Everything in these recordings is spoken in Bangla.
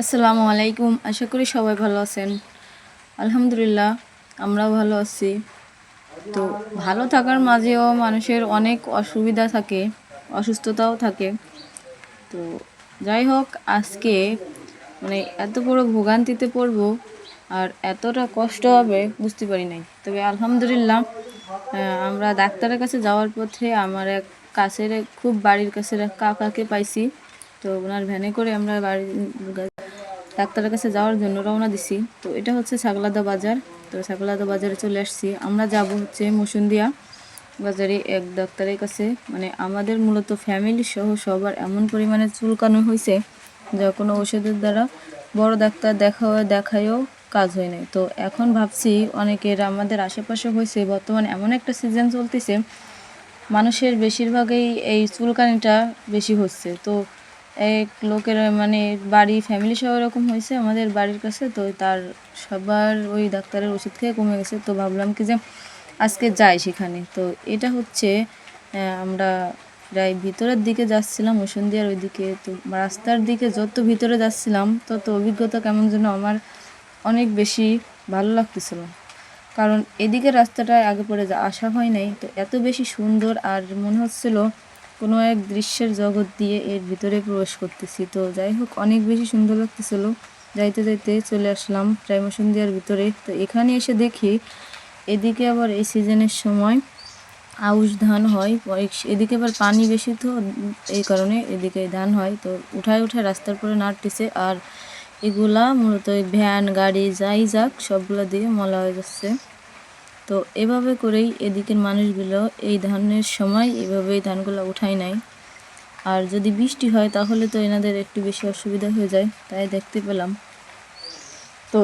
আসসালামু আলাইকুম। আশা করি সবাই ভালো আছেন। আলহামদুলিল্লাহ, আমরাও ভালো আছি। তো ভালো থাকার মাঝেও মানুষের অনেক অসুবিধা থাকে, অসুস্থতাও থাকে। তো যাই হোক, আজকে মানে এত বড় ভোগান্তিতে পড়ব আর এতটা কষ্ট হবে বুঝতে পারি নাই। তবে আলহামদুলিল্লাহ আমরা ডাক্তারের কাছে যাওয়ার পথে আমার এক কাছের খুব বাড়ির কাছের এক কাকাকে পাইছি। তো ওনার ভ্যানে করে আমরা বাড়ি ডাক্তারের কাছে যাওয়ার জন্য রওনা দিছি। তো এটা হচ্ছে ছাগলাদা বাজার। তো ছাগলাদা বাজারে চলে আসছি। আমরা যাব হচ্ছে মুসুন্দিয়া বাজারে এক ডাক্তারের কাছে। মানে আমাদের মূলত ফ্যামিলি সহ সবার এমন পরিমাণে চুলকানো হয়েছে যা কোনো ওষুধের দ্বারা বড় ডাক্তার দেখা দেখায়ও কাজ হয় নাই। তো এখন ভাবছি অনেকের আমাদের আশেপাশে হয়েছে, বর্তমানে এমন একটা সিজন চলতেছে, মানুষের বেশিরভাগই এই চুলকানিটা বেশি হচ্ছে। তো এক লোকের মানে বাড়ি ফ্যামিলি সহ এরকম হয়েছে আমাদের বাড়ির কাছে, তো তার সবার ওই ডাক্তারের ওষুধ খেয়ে কমে গেছে। তো ভাবলাম কি যে আজকে যাই সেখানে। তো এটা হচ্ছে আমরা প্রায় ভিতরের দিকে যাচ্ছিলাম ওসন্দিয়ার ওইদিকে। তো রাস্তার দিকে যত ভিতরে যাচ্ছিলাম, তত অভিজ্ঞতা কেমন যেন আমার অনেক বেশি ভালো লাগতেছিল। কারণ এদিকে রাস্তাটা আগে পরে আসা হয় নাই। তো এত বেশি সুন্দর আর মনে হচ্ছিল কোনো এক দৃশ্যের জগৎ দিয়ে এর ভিতরে প্রবেশ করতেছি। তো যাই হোক, অনেক বেশি সুন্দর লাগতেছিল। যাইতে যাইতে চলে আসলাম প্রাইমসন্দিয়ার ভিতরে। তো এখানে এসে দেখি, এদিকে আবার এই সিজনের সময় আউশ ধান হয়। এদিকে আবার পানি বেশি তো, এই কারণে এদিকে ধান হয়। তো উঠায় উঠায় রাস্তার পরে নাড়তেছে আর এগুলা মূলত ভ্যান, গাড়ি, যাই যাক, সবগুলা দিয়ে মলা হয়ে যাচ্ছে। তো এভাবে করেই এদিকের মানুষগুলো এই ধানের সময় এভাবেই ধানগুলো উঠায় নেয়। আর যদি বৃষ্টি হয়, তাহলে তো এনাদের একটু বেশি অসুবিধা হয়ে যায়, তাই দেখতে পেলাম। তো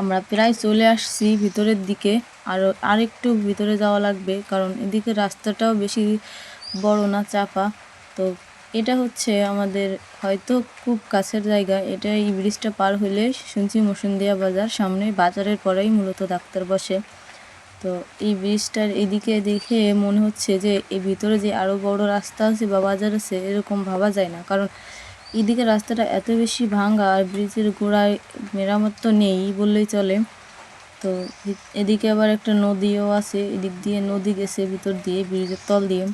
আমরা প্রায় চলে আসছি ভিতরের দিকে আরও আরেকটু ভিতরে যাওয়া লাগবে, কারণ এদিকে রাস্তাটাও বেশি বড় না চাপা। তো এটা হচ্ছে আমাদের হয়তো খুব কাছের জায়গা, এটা এই ব্রিজটা পার হলে শুনছি মুসুন্দিয়া বাজার, সামনে বাজারের পরেই মূলত ডাক্তার বসে। তো এই ব্রিজটার এদিকে দেখে মনে হচ্ছে যে এই ভিতরে যে আরও বড় রাস্তা আছে বা বাজার আছে, এরকম ভাবা যায় না। কারণ এদিকে রাস্তাটা এত বেশি ভাঙা আর ব্রিজের গোড়ায় মেরামত তো নেই বললেই চলে। তো এদিকে আবার একটা নদীও আছে, এদিক দিয়ে নদী গেছে, ভিতর দিয়ে ব্রিজের তল দিয়ে।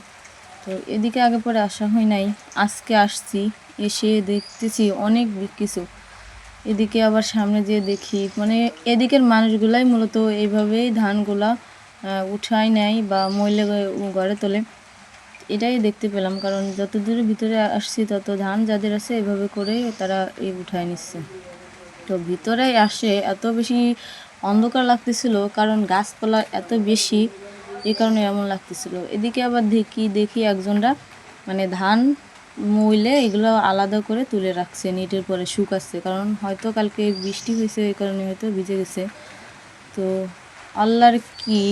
তো এদিকে আগে পরে আসা হয় নাই। আজকে আসছি, এসে দেখতেছি অনেক কিছু। এদিকে আবার সামনে যেয়ে দেখি মানে এদিকের মানুষগুলাই মূলত এইভাবেই ধানগুলা উঠায় নেয় বা মহিলা ঘরে তোলে। এটাই দেখতে পেলাম, কারণ যত দূরে ভিতরে আসছি, তত ধান যাদের আছে, এভাবে করে তারা এই উঠায় নিচ্ছে। তো ভিতরে আসে এত বেশি অন্ধকার লাগতেছিল, কারণ গাছপালা এত বেশি, এ কারণে এমন লাগতেছিল। এদিকে আবার দেখি দেখি একজনরা মানে ধান মইলে এগুলো আলাদা করে তুলে রাখছে, নেটের পরে শুকাচ্ছে কারণ হয়তো কালকে বৃষ্টি হয়েছে, এই কারণে হয়তো ভিজে গেছে। তো আল্লাহর কি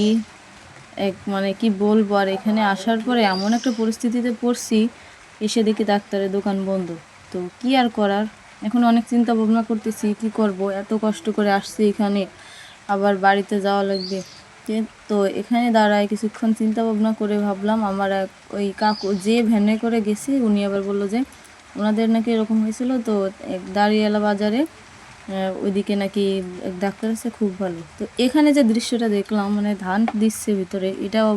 এক মানে কি বলব? আর এখানে আসার পরে এমন একটা পরিস্থিতিতে পড়ছি, এসে দেখি ডাক্তারের দোকান বন্ধ। তো কি আর করার? এখন অনেক চিন্তা ভাবনা করতেছি, কি করব? এত কষ্ট করে আসছি এখানে, আবার বাড়িতে যাওয়া লাগবে। তো এখানে দাঁড়ায় কিছুক্ষণ চিন্তা ভাবনা করে ভাবলাম, আমার এক ওই কাকু, যে ভ্যানে করে গেছি, উনি আবার বলল যে, ওনাদের নাকি এরকম হয়েছিল তো, এক দাঁড়িয়ালা বাজারে ওইদিকে নাকি এক ডাক্তার আছে, খুব ভালো। তো এখানে যে দৃশ্যটা দেখলাম মানে ধান দিচ্ছে ভিতরে, এটাও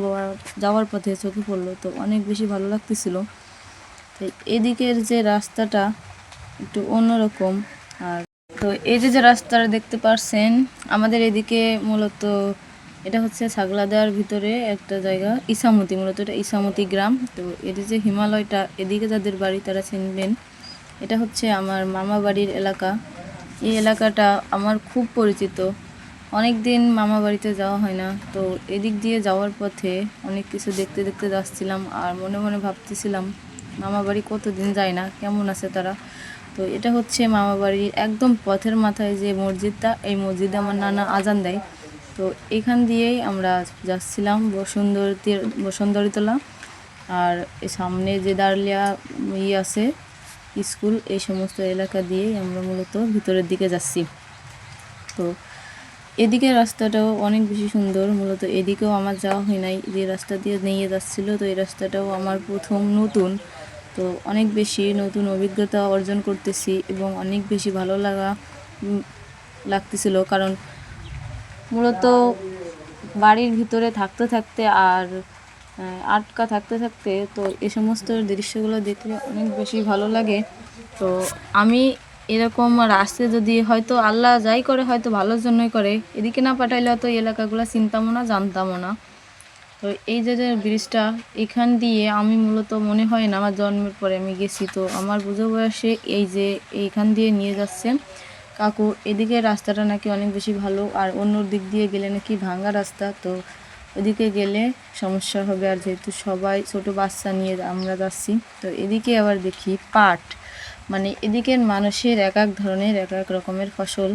যাওয়ার পথে চোখে পড়ল, তো অনেক বেশি ভালো লাগতেছিল। তো এদিকের যে রাস্তাটা একটু অন্যরকম, আর তো এই যে যে রাস্তাটা দেখতে পারছেন, আমাদের এদিকে মূলত এটা হচ্ছে ছাগলাদার ভিতরে একটা জায়গা, ইসামতি, মূলত এটা ইসামতি গ্রাম। তো এটি যে হিমালয়টা, এদিকে যাদের বাড়ি তারা চিনবেন। এটা হচ্ছে আমার মামা বাড়ির এলাকা। এই এলাকাটা আমার খুব পরিচিত। অনেক দিন মামা বাড়িতে যাওয়া হয় না। তো এদিক দিয়ে যাওয়ার পথে অনেক কিছু দেখতে দেখতে যাচ্ছিলাম আর মনে মনে ভাবতেছিলাম, মামা বাড়ি কতদিন যায় না? কেমন আছে তারা? তো এটা হচ্ছে মামা বাড়ির একদম পথের মাথায় যে মসজিদটা, এই মসজিদে আমার নানা আজান দেয়। তো এখান দিয়েই আমরা যাচ্ছিলাম বসুন্ধরী বসুন্ধরীতলা। আর সামনে যে দাঁড়লিয়া ই আছে, স্কুল, এই সমস্ত এলাকা দিয়েই আমরা মূলত ভিতরের দিকে যাচ্ছি। তো এদিকে রাস্তাটাও অনেক বেশি সুন্দর, মূলত এদিকেও আমার যাওয়া হয় নাই। যে রাস্তা দিয়ে নিয়ে যাচ্ছিল, তো এই রাস্তাটাও আমার প্রথম নতুন। তো অনেক বেশি নতুন অভিজ্ঞতা অর্জন করতেছি এবং অনেক বেশি ভালো লাগা লাগতেছিল। কারণ মূলত বাড়ির ভিতরে থাকতে থাকতে আর আটকা থাকতে থাকতে তো এ সমস্ত দৃশ্যগুলো দেখলে অনেক বেশি ভালো লাগে। তো আমি এরকম রাস্তে যদি হয়তো আল্লাহ যাই করে, হয়তো ভালোর জন্যই করে, এদিকে না পাঠাইলে হয়তো এলাকাগুলো চিনতামও না, জানতামও না। তো এই যে যে ব্রিজটা, এখান দিয়ে আমি মূলত মনে হয় না, আমার জন্মের পরে আমি গেছি। তো আমার বুঝো বয়সে এই যে এইখান দিয়ে নিয়ে যাচ্ছে কাকু, এদিকে রাস্তাটা নাকি অনেক বেশি ভালো, আর অন্য দিক দিয়ে গেলে নাকি ভাঙা রাস্তা, তো ওদিকে গেলে সমস্যা হবে। আর যেহেতু সবাই ছোট বাচ্চা নিয়ে আমরা যাচ্ছি, তো এদিকে আবার দেখি পাট। মানে এদিকের মানুষের এক এক ধরনের, এক এক রকমের ফসল।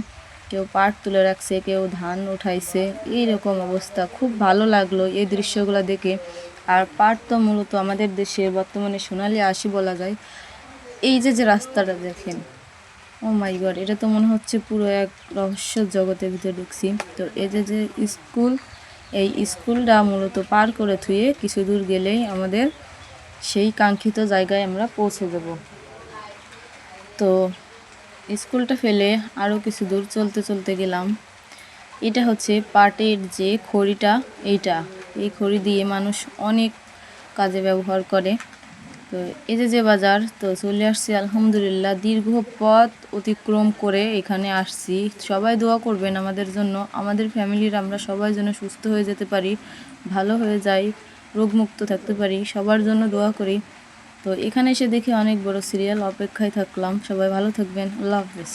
কেউ পাট তুলে রাখছে, কেউ ধান উঠাইছে এই রকম অবস্থা। খুব ভালো লাগল এই দৃশ্যগুলো দেখে। আর পাট তো মূলত আমাদের দেশে বর্তমানে সোনালি আসি বলা যায়। এই যে যে রাস্তাটা দেখেন ও মাই গড এটা তো মনে হচ্ছে পুরো এক রহস্য জগতের ভিতরে ঢুকছি। তো যে যে স্কুল, এই স্কুলটা মূলত পার করে থুয়ে কিছু দূর গেলেই আমাদের সেই কাঙ্ক্ষিত জায়গায় আমরা পৌঁছে যাব। তো স্কুলটা ফেলে আরও কিছু দূর চলতে চলতে গেলাম। এটা হচ্ছে পাটের যে খড়িটা, এইটা। এই খড়ি দিয়ে মানুষ অনেক কাজে ব্যবহার করে। তো এই যে যে বাজার, তো চলে আসছি আলহামদুলিল্লাহ। দীর্ঘ পথ অতিক্রম করে এখানে আসছি। সবাই দোয়া করবেন আমাদের জন্য। আমাদের ফ্যামিলির আমরা সবাই যেন সুস্থ হয়ে যেতে পারি, ভালো হয়ে যাই, রোগমুক্ত থাকতে পারি, সবার জন্য দোয়া করি। তো এখানে এসে দেখে অনেক বড় সিরিয়াল অপেক্ষায় থাকলাম। সবাই ভালো থাকবেন। আল্লাহ হাফেজ।